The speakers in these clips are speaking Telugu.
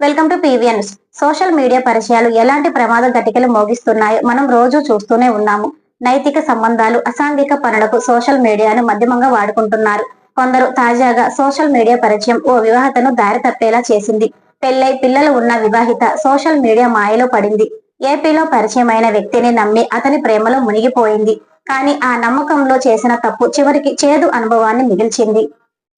Welcome to PVN social media పరిచయాలు ఎలాంటి ప్రమాద ఘటికలు మోగిస్తున్నాయో మనం రోజు చూస్తూనే ఉన్నాము. నైతిక సంబంధాలు అసాంఘిక పనులకు సోషల్ మీడియాను మధ్యమంగా వాడుకుంటున్నారు. కొందరు తాజాగా సోషల్ మీడియా పరిచయం ఓ వివాహతను దారి తప్పేలా చేసింది. పెళ్ళై పిల్లలు ఉన్న వివాహిత సోషల్ మీడియా మాయలో పడింది. ఏపీలో పరిచయమైన వ్యక్తిని నమ్మి అతని ప్రేమలో మునిగిపోయింది. కానీ ఆ నమ్మకంలో చేసిన తప్పు చివరికి చేదు అనుభవాన్ని మిగిల్చింది.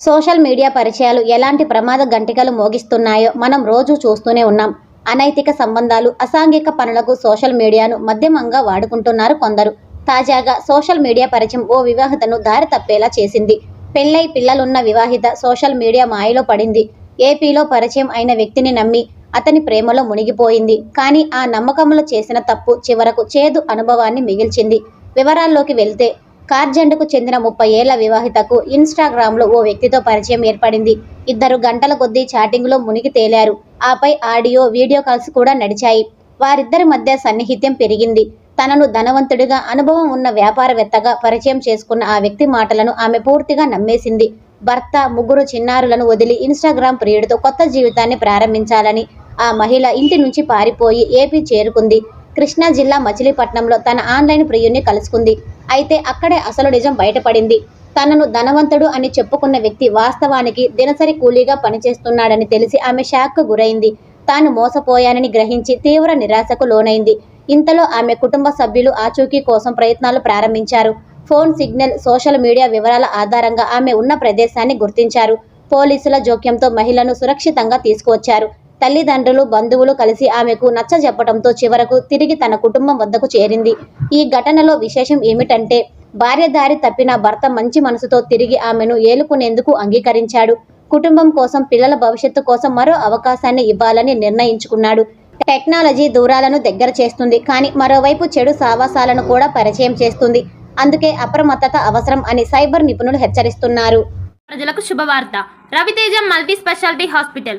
సోషల్ మీడియా పరిచయాలు ఎలాంటి ప్రమాద గంటికలు మోగిస్తున్నాయో మనం రోజు చూస్తూనే ఉన్నాం. అనైతిక సంబంధాలు అసాంఘిక పనులకు సోషల్ మీడియాను మధ్యమంగా వాడుకుంటున్నారు కొందరు. తాజాగా సోషల్ మీడియా పరిచయం ఓ వివాహితను దారి తప్పేలా చేసింది. పెళ్ళై పిల్లలున్న వివాహిత సోషల్ మీడియా మాయలో పడింది. ఏపీలో పరిచయం అయిన వ్యక్తిని నమ్మి అతని ప్రేమలో మునిగిపోయింది. కానీ ఆ నమ్మకంలో చేసిన తప్పు చివరకు చేదు అనుభవాన్ని మిగిల్చింది. వివరాల్లోకి వెళ్తే కార్జెండ్కు చెందిన ముప్పై ఏళ్ళ వివాహితకు ఇన్స్టాగ్రామ్లో ఓ వ్యక్తితో పరిచయం ఏర్పడింది. ఇద్దరు గంటల కొద్దీ చాటింగ్లో మునిగి తేలారు. ఆపై ఆడియో వీడియో కాల్స్ కూడా నడిచాయి. వారిద్దరి మధ్య సన్నిహిత్యం పెరిగింది. తనను ధనవంతుడిగా అనుభవం ఉన్న వ్యాపారవేత్తగా పరిచయం చేసుకున్న ఆ వ్యక్తి మాటలను ఆమె పూర్తిగా నమ్మేసింది. భర్త ముగ్గురు చిన్నారులను వదిలి ఇన్స్టాగ్రామ్ ప్రియుడితో కొత్త జీవితాన్ని ప్రారంభించాలని ఆ మహిళ ఇంటి నుంచి పారిపోయి ఏపీ చేరుకుంది. కృష్ణా జిల్లా మచిలీపట్నంలో తన ఆన్లైన్ ప్రియుణ్ణి కలుసుకుంది. అయితే అక్కడే అసలు నిజం బయటపడింది. తనను ధనవంతుడు అని చెప్పుకున్న వ్యక్తి వాస్తవానికి దినసరి కూలీగా పనిచేస్తున్నాడని తెలిసి ఆమె షాక్కు గురైంది. తాను మోసపోయానని గ్రహించి తీవ్ర నిరాశకు లోనైంది. ఇంతలో ఆమె కుటుంబ సభ్యులు ఆచూకీ కోసం ప్రయత్నాలు ప్రారంభించారు. ఫోన్ సిగ్నల్ సోషల్ మీడియా వివరాల ఆధారంగా ఆమె ఉన్న ప్రదేశాన్ని గుర్తించారు. పోలీసుల జోక్యంతో మహిళను సురక్షితంగా తీసుకువచ్చారు. తల్లిదండ్రులు బంధువులు కలిసి ఆమెకు నచ్చజెప్పడంతో చివరకు తిరిగి తన కుటుంబం వద్దకు చేరింది. ఈ ఘటనలో విశేషం ఏమిటంటే భార్య దారి తప్పిన భర్త మంచి మనసుతో తిరిగి ఆమెను ఏలుకునేందుకు అంగీకరించాడు. కుటుంబం కోసం పిల్లల భవిష్యత్తు కోసం మరో అవకాశాన్ని ఇవ్వాలని నిర్ణయించుకున్నాడు. టెక్నాలజీ దూరాలను దగ్గర చేస్తుంది కానీ మరోవైపు చెడు సావాసాలను కూడా పరిచయం చేస్తుంది. అందుకే అప్రమత్తత అవసరం అని సైబర్ నిపుణులు హెచ్చరిస్తున్నారు. ప్రజలకు శుభవార్త. Raviteja multi speciality hospital.